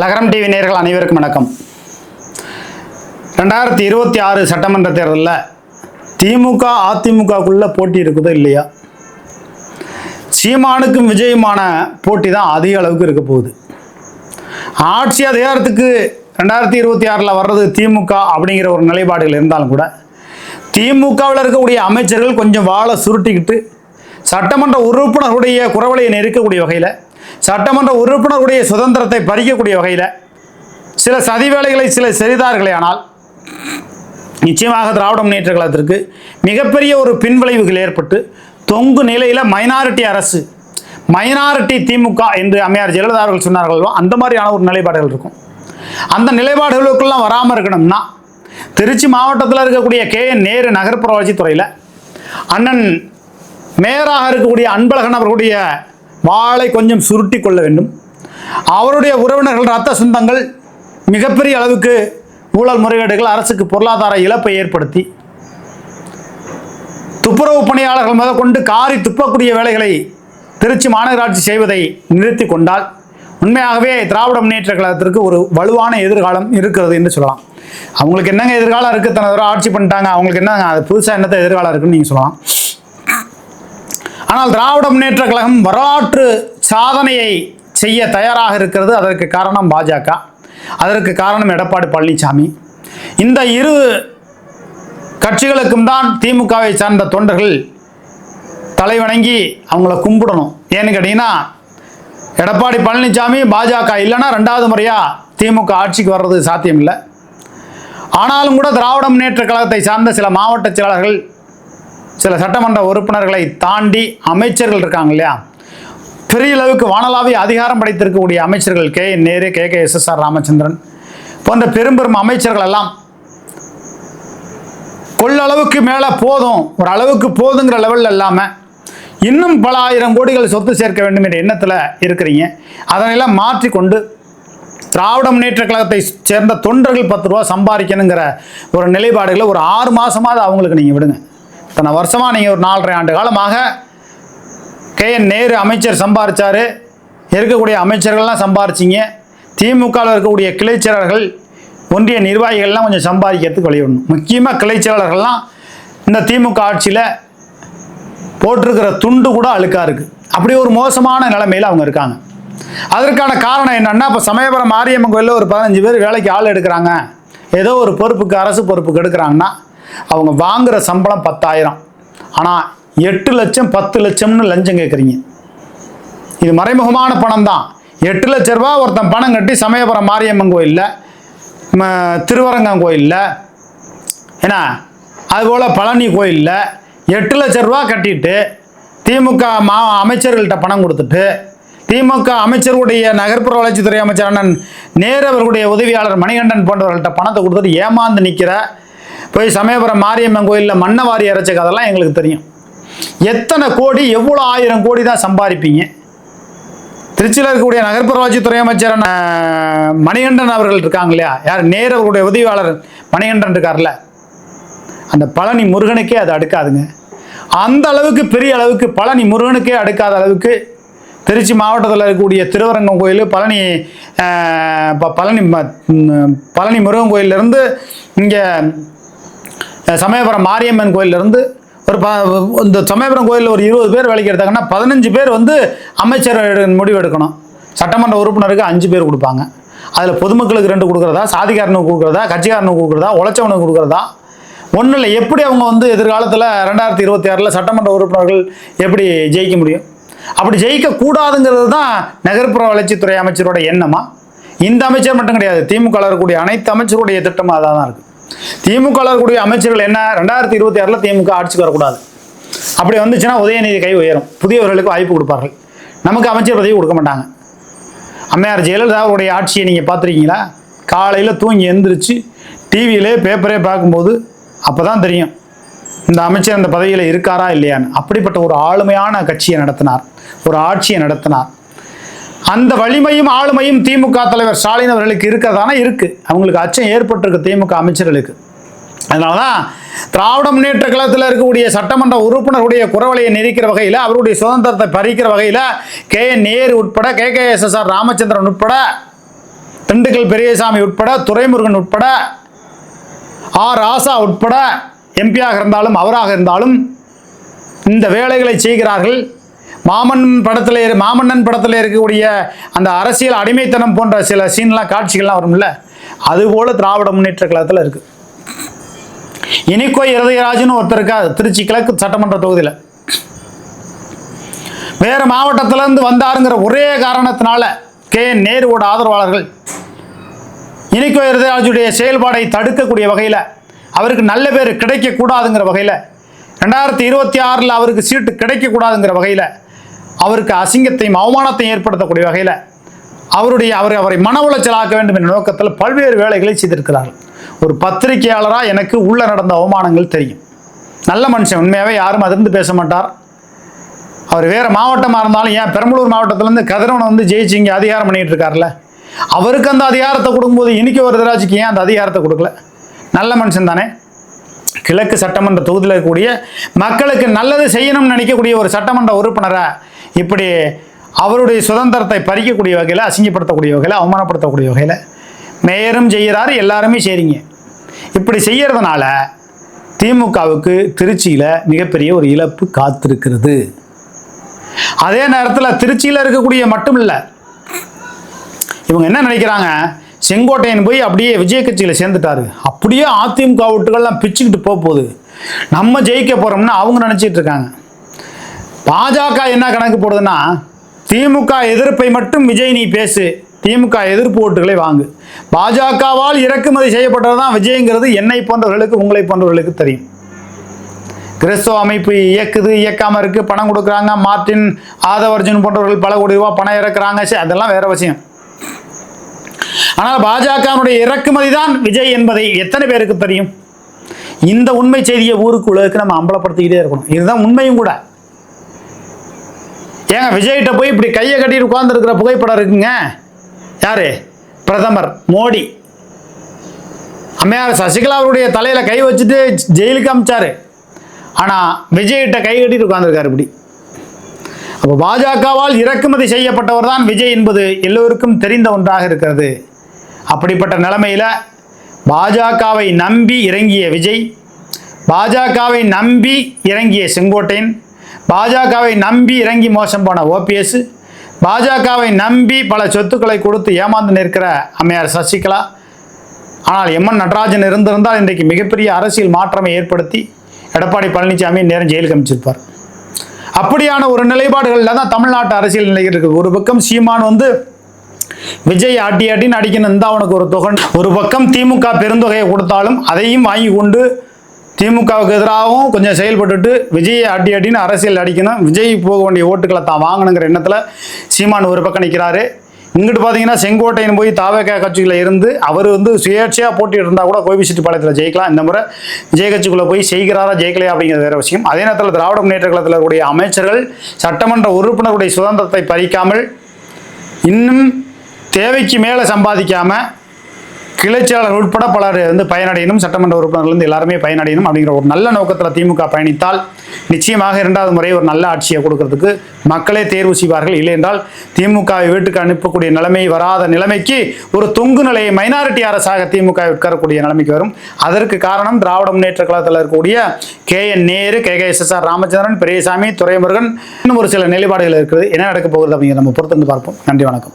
லகரம் டிவி நேர்கள் அனைவருக்கும் வணக்கம். ரெண்டாயிரத்தி இருபத்தி ஆறு சட்டமன்ற தேர்தலில் திமுக அதிமுகக்குள்ளே போட்டி இருக்குதோ இல்லையா? சீமானுக்கும் விஜயுமான போட்டி தான் அதிக அளவுக்கு இருக்க போகுது. ஆட்சி அதிகாரத்துக்கு ரெண்டாயிரத்தி இருபத்தி ஆறில் வர்றது திமுக அப்படிங்கிற ஒரு நிலைப்பாடுகள் இருந்தாலும் கூட திமுகவில் இருக்கக்கூடிய அமைச்சர்கள் கொஞ்சம் வாழை சுருட்டிக்கிட்டு சட்டமன்ற உறுப்பினர்களுடைய குறவலையை நெருக்கக்கூடிய வகையில் சட்டமன்ற உறுப்பினருடைய சுதந்திரத்தை பறிக்கக்கூடிய வகையில் சில சதி வேலைகளை சில செய்தார்களே ஆனால் நிச்சயமாக திராவிட முன்னேற்ற கழகத்திற்கு மிகப்பெரிய ஒரு பின்விளைவுகள் ஏற்பட்டு தொங்கு நிலையில் மைனாரிட்டி அரசு மைனாரிட்டி திமுக என்று அம்மையார் ஜெயலலிதா அவர்கள் சொன்னார்களோ அந்த மாதிரியான ஒரு நிலைப்பாடுகள் இருக்கும். அந்த நிலைப்பாடுகளுக்கெல்லாம் வராமல் இருக்கணும்னா திருச்சி மாவட்டத்தில் இருக்கக்கூடிய கே என் நேரு நகர்ப்புற வளர்ச்சித்துறையில் அண்ணன் மேயராக இருக்கக்கூடிய அன்பழகன் அவர்களுடைய வாளை கொஞ்சம் சுருட்டி கொள்ள வேண்டும். அவருடைய உறவினர்கள் ரத்த சொந்தங்கள் மிகப்பெரிய அளவுக்கு ஊழல் முறைகேடுகள் அரசுக்கு பொருளாதார இழப்பை ஏற்படுத்தி. துப்புரவு பணியாளர்கள் முதற்கொண்டு காரி துப்பக்கூடிய வேலைகளை திருச்சி மாநகராட்சி செய்வதை நிறுத்தி கொண்டால் உண்மையாகவே திராவிட முன்னேற்ற கழகத்திற்கு ஒரு வலுவான எதிர்காலம் இருக்கிறது என்று சொல்லலாம். அவங்களுக்கு என்னங்க எதிர்காலம் இருக்குது தனது ஆட்சி பண்ணிட்டாங்க. அவங்களுக்கு என்னங்க அது புதுசாக என்னத்த எதிர்காலம் இருக்குன்னு நீங்கள் சொல்லலாம். ஆனால் திராவிட முன்னேற்ற கழகம் வரலாற்று சாதனையை செய்ய தயாராக இருக்கிறது. அதற்கு காரணம் பாஜக. அதற்கு காரணம் எடப்பாடி பழனிசாமி இந்த இரு கட்சிகளுக்கும் தான் திமுகவை சார்ந்த தொண்டர்கள் தலைவணங்கி அவங்கள கும்பிடணும். ஏன்னு கேட்டிங்கன்னா எடப்பாடி பழனிசாமி பாஜக இல்லைன்னா ரெண்டாவது முறையாக திமுக ஆட்சிக்கு வர்றது சாத்தியமில்லை. ஆனாலும் கூட திராவிட முன்னேற்ற கழகத்தை சார்ந்த சில மாவட்ட செயலாளர்கள் சில சட்டமன்ற உறுப்பினர்களை தாண்டி அமைச்சர்கள் இருக்காங்க இல்லையா பெரிய அளவுக்கு வானலாவிய அதிகாரம் படைத்திருக்கக்கூடிய அமைச்சர்கள் K. N Nehru K. K. S. S. R. Ramachandran போன்ற பெரும்பெரும் அமைச்சர்கள் எல்லாம் கொள்ளளவுக்கு மேலே போதும் ஒரு அளவுக்கு போதுங்கிற லெவலில் இல்லாமல் இன்னும் பல ஆயிரம் கோடிகள் சொத்து சேர்க்க வேண்டும் என்ற எண்ணத்தில் இருக்கிறீங்க. அதனையெல்லாம் மாற்றிக்கொண்டு திராவிட முன்னேற்ற கழகத்தை சேர்ந்த தொண்டர்கள் பத்து ரூபா சம்பாதிக்கணுங்கிற ஒரு நிலைப்பாடுகளை ஒரு ஆறு மாதமாவது அவங்களுக்கு நீங்கள் விடுங்க. இத்தனை வருஷமாக நீங்கள் ஒரு நாலரை ஆண்டு காலமாக கே என் நேரு அமைச்சர் சம்பாரித்தார் இருக்கக்கூடிய அமைச்சர்கள்லாம் சம்பாரிச்சிங்க. திமுகவில் இருக்கக்கூடிய கிளைச்செயலாளர்கள் ஒன்றிய நிர்வாகிகள்லாம் கொஞ்சம் சம்பாதிக்கிறதுக்கு வழிவிடணும். முக்கியமாக கிளைச்செயலாளர்கள்லாம் இந்த திமுக ஆட்சியில் போட்டிருக்கிற துண்டு கூட அழுக்காக இருக்குது அப்படி ஒரு மோசமான நிலைமையில் அவங்க இருக்காங்க. அதற்கான காரணம் என்னென்னா இப்போ சமயபுரம் மாரியம்மன் கோயிலில் ஒரு பதினஞ்சு பேர் வேலைக்கு ஆள் எடுக்கிறாங்க. ஏதோ ஒரு பொறுப்புக்கு அரசு பொறுப்புக்கு எடுக்கிறாங்கன்னா அவங்க வாங்குகிற சம்பளம் பத்தாயிரம். ஆனால் எட்டு லட்சம் பத்து லட்சம்னு லஞ்சம் கேட்குறீங்க இது மறைமுகமான பணம் தான் எட்டு லட்ச ரூபா ஒருத்தன் பணம் கட்டி சமயபுரம் மாரியம்மன் கோயிலில் திருவரங்கம் கோயிலில் என்ன அதுபோல் பழனி கோயிலில் எட்டு லட்ச ரூபா கட்டிட்டு திமுக மா அமைச்சர்கள்ட்ட பணம் கொடுத்துட்டு திமுக அமைச்சருடைய நகர்ப்புற வளர்ச்சித்துறை அமைச்சர் அண்ணன் நேரு அவர்களுடைய உதவியாளர் மணிகண்டன் போன்றவர்கள்ட்ட பணத்தை கொடுத்துட்டு ஏமாந்து நிற்கிற போய் சமயபுரம் மாரியம்மன் கோயிலில் மண்ணை வாரி இறைச்ச கதெல்லாம் எங்களுக்கு தெரியும். எத்தனை கோடி எவ்வளோ ஆயிரம் கோடி தான் சம்பாதிப்பீங்க? திருச்சியில் இருக்கக்கூடிய நகர்ப்புறவாச்சித்துறை அமைச்சர் மணிகண்டன் அவர்கள் இருக்காங்க இல்லையா? யார்? நேரு அவர்களுடைய உதவியாளர் மணிகண்டன் இருக்கார்ல. அந்த பழனி முருகனுக்கே அது அடுக்காதுங்க. அந்த அளவுக்கு பெரிய அளவுக்கு பழனி முருகனுக்கே அடுக்காத அளவுக்கு திருச்சி மாவட்டத்தில் இருக்கக்கூடிய திருவரங்கம் கோயில் பழனி ப- பழனி ம- பழனி முருகன் கோயிலிருந்து இங்கே சமயபுரம் மாரியம்மன் கோயிலிருந்து ஒரு ப இந்த சமயபுரம் கோயிலில் ஒரு இருபது பேர் வேலைக்கு எடுத்தாங்கன்னா பதினஞ்சு பேர் வந்து அமைச்சர் முடிவு எடுக்கணும். சட்டமன்ற உறுப்பினருக்கு அஞ்சு பேர் கொடுப்பாங்க. அதில் பொதுமக்களுக்கு ரெண்டு கொடுக்குறதா சாதிக்காரனுக்கு கொடுக்குறதா கட்சிக்காரனுக்கு கொடுக்குறதா உழைச்சவனுக்கு கொடுக்குறதா? ஒன்றும் இல்லை எப்படி அவங்க வந்து எதிர்காலத்தில் ரெண்டாயிரத்தி இருபத்தி ஆறில் சட்டமன்ற உறுப்பினர்கள் எப்படி ஜெயிக்க முடியும்? அப்படி ஜெயிக்கக்கூடாதுங்கிறது தான் நகர்ப்புற வளர்ச்சித்துறை அமைச்சரோட எண்ணமா? இந்த அமைச்சர் மட்டும் கிடையாது திமுக இருக்கக்கூடிய அனைத்து அமைச்சருடைய திட்டமாக அதாக தான் இருக்குது திமுக வரக்கூடிய அமைச்சர்கள் என்ன? ரெண்டாயிரத்தி இருபத்தி ஆறில் திமுக ஆட்சிக்கு வரக்கூடாது. அப்படி வந்துச்சுன்னா உதயநிதி கை உயரும். புதியவர்களுக்கு வாய்ப்பு கொடுப்பார்கள். நமக்கு அமைச்சர் பதவி கொடுக்க மாட்டாங்க. அம்மையார் ஜெயலலிதாவுடைய ஆட்சியை நீங்கள் பார்த்துருக்கீங்களா? காலையில் தூங்கி எந்திரிச்சு டிவியிலே பேப்பரே பார்க்கும்போது அப்போ தான் தெரியும். இந்த அமைச்சர் அந்த பதவியில் இருக்காரா இல்லையான்னு. அப்படிப்பட்ட ஒரு ஆளுமையான கட்சியை நடத்தினார். ஒரு ஆட்சியை நடத்தினார். அந்த வலிமையும் ஆளுமையும் திமுக தலைவர் ஸ்டாலின் அவர்களுக்கு இருக்கிறதானா இருக்கு. அவங்களுக்கு அச்சம் ஏற்பட்டிருக்கு திமுக அமைச்சர்களுக்கு. அதனால தான் திராவிட முன்னேற்ற கழகத்தில் இருக்கக்கூடிய சட்டமன்ற உறுப்பினருடைய குறவலையை நெரிக்கிற வகையில் அவருடைய சுதந்திரத்தை பறிக்கிற வகையில் கே. என். நேரு உட்பட K. K. S. S. R. Ramachandran உட்பட திண்டுக்கல் பெரியசாமி உட்பட துரைமுருகன் உட்பட ஆர். ராசா உட்பட எம்பியாக இருந்தாலும் அவராக இருந்தாலும் இந்த வேலைகளை செய்கிறார்கள். மாமன்னன் படத்தில் மாமன்னன் படத்தில் இருக்கக்கூடிய அந்த அரசியல் அடிமைத்தனம் போன்ற சில சீன்லாம் காட்சிகள்லாம் வரும்ல? அதுபோல் திராவிட முன்னேற்ற கழகத்தில் இருக்குது இனிக்கோ இருதயராஜன் ஒருத்தர் இருக்கா திருச்சி கிழக்கு சட்டமன்ற தொகுதியில். வேறு மாவட்டத்திலேருந்து வந்தாருங்கிற ஒரே காரணத்தினால கே. நேருவோட ஆதரவாளர்கள் இனிக்கோ இருதயராஜுடைய செயல்பாடை தடுக்கக்கூடிய வகையில் அவருக்கு நல்ல பேர் கிடைக்கக்கூடாதுங்கிற வகையில் ரெண்டாயிரத்தி இருபத்தி ஆறில் அவருக்கு சீட்டு கிடைக்கக்கூடாதுங்கிற வகையில் அவருக்கு அசிங்கத்தையும் அவமானத்தையும் ஏற்படுத்தக்கூடிய வகையில் அவருடைய அவர் அவரை மன உளைச்சலாக்க வேண்டும் என்ற நோக்கத்தில் பல்வேறு வேலைகளை செய்திருக்கிறார்கள் ஒரு பத்திரிகையாளராக எனக்கு உள்ளே நடந்த அவமானங்கள் தெரியும். நல்ல மனுஷன் உண்மையாகவே யாரும் அதிர்ந்து பேச மாட்டார். அவர் வேறு மாவட்டமாக இருந்தாலும் ஏன் பெரம்பலூர் மாவட்டத்திலேருந்து கதிரவனை வந்து ஜெயிச்சு இங்கே அதிகாரம் பண்ணிகிட்டு இருக்காருல்ல? அவருக்கு அந்த அதிகாரத்தை கொடுக்கும்போது இன்னைக்கு வரதராஜுக்கு ஏன் அந்த அதிகாரத்தை கொடுக்கல? நல்ல மனுஷன் தானே. கிழக்கு சட்டமன்ற தொகுதியில் இருக்கக்கூடிய மக்களுக்கு நல்லது செய்யணும்னு நினைக்கக்கூடிய ஒரு சட்டமன்ற உறுப்பினரை இப்படி அவருடைய சுதந்திரத்தை பறிக்கக்கூடிய வகையில் அசிங்கப்படுத்தக்கூடிய வகையில் அவமானப்படுத்தக்கூடிய வகையில் மேயரும் செய்கிறாரு எல்லாருமே செய்கிறீங்க இப்படி செய்கிறதுனால திமுகவுக்கு திருச்சியில் மிகப்பெரிய ஒரு இழப்பு காத்திருக்கிறது. அதே நேரத்தில் திருச்சியில் இருக்கக்கூடிய மட்டும் இல்லை இவங்க என்ன நினைக்கிறாங்க? செங்கோட்டையன் போய் அப்படியே விஜய கட்சியில் சேர்ந்துட்டாரு. அப்படியே அதிமுக ஓட்டுகள்லாம் பிச்சுக்கிட்டு போக போகுது. நம்ம ஜெயிக்க போகிறோம்னு அவங்க நினச்சிட்டு இருக்காங்க. பாஜக என்ன கணக்கு போடுதுன்னா திமுக எதிர்ப்பை மட்டும் விஜய் நீ பேசு. திமுக எதிர்ப்பு ஓட்டுகளை வாங்கு. பாஜகவால் இறக்குமதி செய்யப்பட்டது தான் விஜய்ங்கிறது என்னை போன்றவர்களுக்கு உங்களை போன்றவர்களுக்கு தெரியும். கிறிஸ்தவ அமைப்பு இயக்குது இயக்காமல் இருக்கு பணம் கொடுக்குறாங்க. மார்டின் ஆதவர்ஜுன் போன்றவர்கள் பல கோடி ரூபா பணம் இறக்குறாங்க. சரி, அதெல்லாம் வேற விஷயம். ஆனால் பாஜகவுடைய இறக்குமதி தான் விஜய் என்பதை எத்தனை பேருக்கு தெரியும்? இந்த உண்மை செய்தியை ஊருக்கு நம்ம அம்பலப்படுத்திக்கிட்டே இருக்கணும். இதுதான் உண்மையும் கூட. ஏங்க விஜய்கிட்ட போய் இப்படி கையை கட்டிட்டு உட்கார்ந்துருக்கிற புகைப்படம் இருக்குங்க? யாரு? பிரதமர் மோடி. அம்மையார் சசிகலா அவருடைய தலையில் கை வச்சுட்டு ஜெயிலுக்கு அமிச்சாரு. ஆனால் விஜய்கிட்ட கை கட்டிட்டு உட்காந்துருக்காரு இப்படி. அப்போ பாஜகவால் இறக்குமதி செய்யப்பட்டவர் தான் விஜய் என்பது எல்லோருக்கும் தெரிந்த ஒன்றாக இருக்கிறது. அப்படிப்பட்ட நிலைமையில் பாஜகவை நம்பி இறங்கிய விஜய் பாஜகவை நம்பி இறங்கிய செங்கோட்டையன் பாஜகவை நம்பி இறங்கி மோசம் போன ஓபிஎஸ் பாஜகவை நம்பி பல சொத்துக்களை கொடுத்து ஏமாந்து நிற்கிற அம்மையார் சசிகலா. ஆனால் எம்என் நடராஜன் இருந்திருந்தால் இன்றைக்கு மிகப்பெரிய அரசியல் மாற்றமை ஏற்படுத்தி எடப்பாடி பழனிசாமி நேரம் ஜெயிலுக்கு அமைச்சிருப்பார் அப்படியான ஒரு நிலைப்பாடுகளில் தான் தமிழ்நாட்டு அரசியல் நிலை இருக்குது. ஒரு பக்கம் சீமான் வந்து விஜய் ஆட்டி ஆட்டின்னு அடிக்கணும் இருந்தா அவனுக்கு ஒரு தொகை. ஒரு பக்கம் திமுக பெருந்தொகையை கொடுத்தாலும் அதையும் வாங்கி கொண்டு திமுகவுக்கு எதிராகவும் கொஞ்சம் செயல்பட்டுட்டு விஜயை அடி அடின்னு அரசியல் அடிக்கணும். விஜய் போக வேண்டிய ஓட்டுகளை தான் வாங்கணுங்கிற எண்ணத்தில் சீமான் ஒரு பக்கம் நிற்கிறாரு இங்கிட்டு பார்த்தீங்கன்னா செங்கோட்டையன் போய் தாவக கட்சியில் இருந்து அவர் வந்து சுயேட்சையாக போட்டிட்டு இருந்தால் கூட கோபிச்செட்டி பாளையத்தில் ஜெயிக்கலாம். இந்த முறை விஜய கட்சிக்குள்ளே போய் செய்கிறாரா ஜெயிக்கலையா அப்படிங்கிறது வேற விஷயம். அதே நேரத்தில் திராவிட முன்னேற்ற கழகத்தில் இருக்கக்கூடிய அமைச்சர்கள் சட்டமன்ற உறுப்பினருடைய சுதந்திரத்தை பறிக்காமல் இன்னும் தேவைக்கு மேலே சம்பாதிக்காமல் கிளைச்செயலாளர் உட்பட பலர் வந்து பயனடையணும் சட்டமன்ற உறுப்பினர்கள் வந்து எல்லாருமே பயனடையணும் அப்படிங்கிற ஒரு நல்ல நோக்கத்தில் திமுக பயணித்தால் நிச்சயமாக இரண்டாவது முறை ஒரு நல்ல ஆட்சியை கொடுக்கறதுக்கு மக்களே தேர்வு செய்வார்கள். இல்லை என்றால் திமுகவை வீட்டுக்கு அனுப்பக்கூடிய நிலைமை வராத நிலைமைக்கு ஒரு தொங்கு நிலையை மைனாரிட்டி அரசாக திமுக உட்காரக்கூடிய நிலைமைக்கு வரும். அதற்கு காரணம் திராவிட முன்னேற்ற கழகத்தில் இருக்கக்கூடிய K N Nehru K K S S R Ramachandran Periyasamy Duraimurugan இன்னும் ஒரு சில நிலைப்பாடுகள் இருக்கிறது. என்ன நடக்க போகுது அப்படிங்கிறத நம்ம பொறுத்து வந்து பார்ப்போம். நன்றி வணக்கம்.